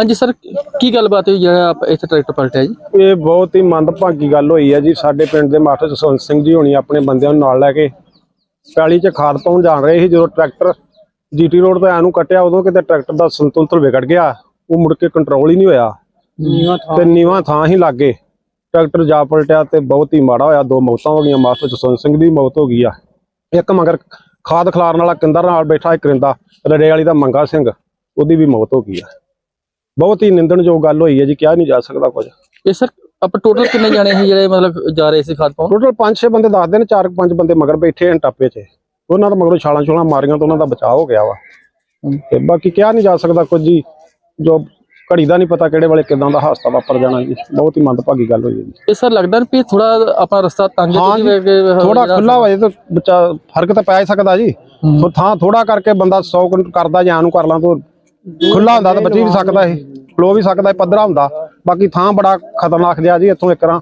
ਹਾਂਜੀ ਸਰ ਕੀ ਗੱਲਬਾਤ ਹੋਈ ਜਿਹੜਾ ਆਪ ਇੱਥੇ ਟਰੈਕਟਰ ਪਲਟਿਆ ਜੀ? ਇਹ ਬਹੁਤ ਹੀ ਮੰਦਭਾਗੀ ਗੱਲ ਹੋਈ ਹੈ ਜੀ। ਸਾਡੇ ਪਿੰਡ ਦੇ ਮਾਸਟਰ ਜਸਵੰਤ ਸਿੰਘ ਜੀ ਹੋਣੀ ਆਪਣੇ ਬੰਦਿਆਂ ਨੂੰ ਨਾਲ ਲੈ ਕੇ ਪੈਲੀ 'ਚ ਖਾਦ ਪਾਉਣ ਜਾਣ ਰਹੇ ਸੀ। ਜਦੋਂ ਟਰੈਕਟਰ ਜੀਟੀ ਰੋਡ ਤੇ ਆਨੂੰ ਕੱਟਿਆ ਉਦੋਂ ਕਿਤੇ ਟਰੈਕਟਰ ਦਾ ਸੰਤੁਲਨ ਵਿਗੜ ਗਿਆ। ਉਹ ਮੁੜ ਕੇ ਕੰਟਰੋਲ ਹੀ ਨਹੀਂ ਹੋਇਆ। ਤੇ ਨੀਵਾਂ ਥਾਂ ਹੀ ਲੱਗੇ ਟਰੈਕਟਰ ਜਾ ਪਲਟਿਆ ਤੇ ਬਹੁਤ ਹੀ ਮਾੜਾ ਹੋਇਆ। ਦੋ ਮੌਤਾਂ ਹੋ ਗਈਆਂ। ਮਾਸਟਰ ਜਸਵੰਤ ਸਿੰਘ ਦੀ ਮੌਤ ਹੋ ਗਈ ਆ। ਇੱਕ ਮਗਰ ਖਾਦ ਖਿਲਾਰਨ ਵਾਲਾ ਕਿੰਦਰ ਨਾਲ ਬੈਠਾ ਇੱਕ ਕਰਿੰਦਾ ਰੜੇ ਵਾਲੀ ਦਾ ਮੰਗਾ ਸਿੰਘ ਉਹਦੀ ਵੀ ਮੌਤ ਹੋ ਗਈ ਆ। ਬਹੁਤ ਹੀ ਨਿੰਦਣਯੋਗ ਗੱਲ ਹੋਈ ਹੈ ਜੀ ਕਿਹਾ ਨਹੀਂ ਜਾ ਸਕਦਾ ਕੁਝ। ਇਹ ਸਰ ਆਪਾਂ ਟੋਟਲ ਕਿੰਨੇ ਜਾਣੇ ਸੀ ਜਿਹੜੇ ਮਤਲਬ ਜਾ ਰਹੇ ਸੀ ਖਾਦ ਪਾਉਣ? ਟੋਟਲ 5-6 ਬੰਦੇ ਦੱਸਦੇ ਨੇ 4-5 ਬੰਦੇ ਮਗਰ ਬੈਠੇ ਹਨ ਟੱਪੇ 'ਚ। ਉਹਨਾਂ ਦਾ ਮਗਰੋਂ ਛਾਲਾਂ ਛੋਲਾਂ ਮਾਰੀਆਂ ਤਾਂ ਉਹਨਾਂ ਦਾ ਬਚਾਅ ਹੋ ਗਿਆ ਵਾ। ਤੇ ਬਾਕੀ ਕਿਹਾ ਨਹੀਂ ਜਾ ਸਕਦਾ ਕੁਝ ਜੀ ਜੋ ਘੜੀ ਦਾ ਨਹੀਂ ਪਤਾ ਕਿਹੜੇ ਵੇਲੇ ਕਿਦਾਂ ਦਾ ਹਾਦਸਾ ਵਾਪਰ ਜਾਣਾ ਜੀ। ਬਹੁਤ ਹੀ ਮੰਦਭਾਗੀ ਗੱਲ ਹੋਈ ਹੈ ਜੀ। ਇਹ ਸਰ ਲੱਗਦਾ ਵੀ ਥੋੜਾ ਆਪਣਾ ਰਸਤਾ ਤੰਗ ਹਾਂ ਹੈ ਜੀ, ਥੋੜਾ ਖੁੱਲਾ ਹੋਏ ਤਾਂ ਬੱਚਾ ਫ਼ਰਕ ਤਾਂ ਪੈ ਸਕਦਾ ਜੀ। ਥਾਂ ਥੋੜਾ ਕਰਕੇ ਬੰਦਾ 100 ਕਰਦਾ ਜਾਂ ਨੂੰ ਕਰ ਲਾਂ ਤੋਂ ਖੁੱਲਾ ਹੁੰਦਾ ਤਾਂ ਬਚੀ ਵੀ ਸਕਦਾ ਇਹ ਫਲੋ ਵੀ ਸਕਦਾ ਇਹ ਪੱਧਰਾ ਹੁੰਦਾ। ਬਾਕੀ ਥਾਂ ਬੜਾ ਖਤਰਨਾਕ ਜਿਹਾ ਜੀ ਇੱਥੋਂ ਇੱਕਰਾਂ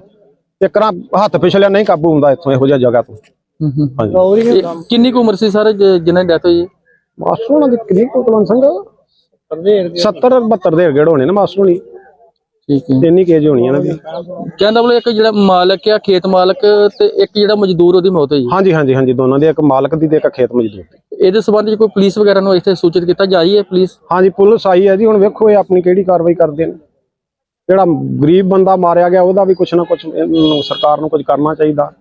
ਇੱਕਰਾਂ ਹੱਥ ਪਿਛਲਿਆ ਨਹੀਂ ਕਾਬੂ ਹੁੰਦਾ ਇੱਥੋਂ ਇਹੋ ਜਿਹਾ ਜਗ੍ਹਾ ਤੋਂ। ਹਾਂਜੀ। ਕਿੰਨੀ ਕੁ ਉਮਰ ਸੀ ਸਰ ਜਿਨ੍ਹਾਂ ਦੀ ਡੈਥ ਹੋਈ? ਹੈ ਮਾਸਟਰ ਉਹਨਾਂ ਦੀ ਕਿੰਨੀ ਕੁ ਸਿੰਘ 70 72 ਦੇ ਗੇੜ ਹੋਣੇ ਨੇ ਮਾਸਟਰ ਹੋਣੀ ਠੀਕ ਹੈ। ਇੰਨੀ ਕੇਜ ਹੋਣੀ ਦੀ ਕਹਿੰਦਾ ਬੋਲੇ ਇੱਕ ਜਿਹੜਾ ਮਾਲਕ ਆ ਖੇਤ ਮਾਲਕ ਤੇ ਇੱਕ ਜਿਹੜਾ ਮਜ਼ਦੂਰ ਉਹਦੀ ਮੌਤ ਹੋਈ। ਹਾਂਜੀ ਹਾਂਜੀ ਹਾਂਜੀ ਦੋਨਾਂ ਦੀ ਇੱਕ ਮਾਲਕ ਦੀ ਤੇ ਇੱਕ ਖੇਤ ਮਜ਼ਦੂਰ ਦੀ। ਇਹਦੇ ਸੰਬੰਧ ਵਿੱਚ ਕੋਈ ਪੁਲਿਸ ਵਗੈਰਾ ਨੂੰ ਇੱਥੇ ਸੂਚਿਤ ਕੀਤਾ ਜਾਈ ਹੈ ਪੁਲਿਸ? ਹਾਂਜੀ ਪੁਲਿਸ ਆਈ ਹੈ ਜੀ ਹੁਣ ਵੇਖੋ ਇਹ ਆਪਣੀ ਕਿਹੜੀ ਕਾਰਵਾਈ ਕਰਦੇ ਨੇ। ਜਿਹੜਾ ਗਰੀਬ ਬੰਦਾ ਮਾਰਿਆ ਗਿਆ ਉਹਦਾ ਵੀ ਕੁਛ ਨਾ ਕੁਛ ਇਹਨੂੰ ਸਰਕਾਰ ਨੂੰ ਕੁਝ ਕਰਨਾ ਚਾਹੀਦਾ।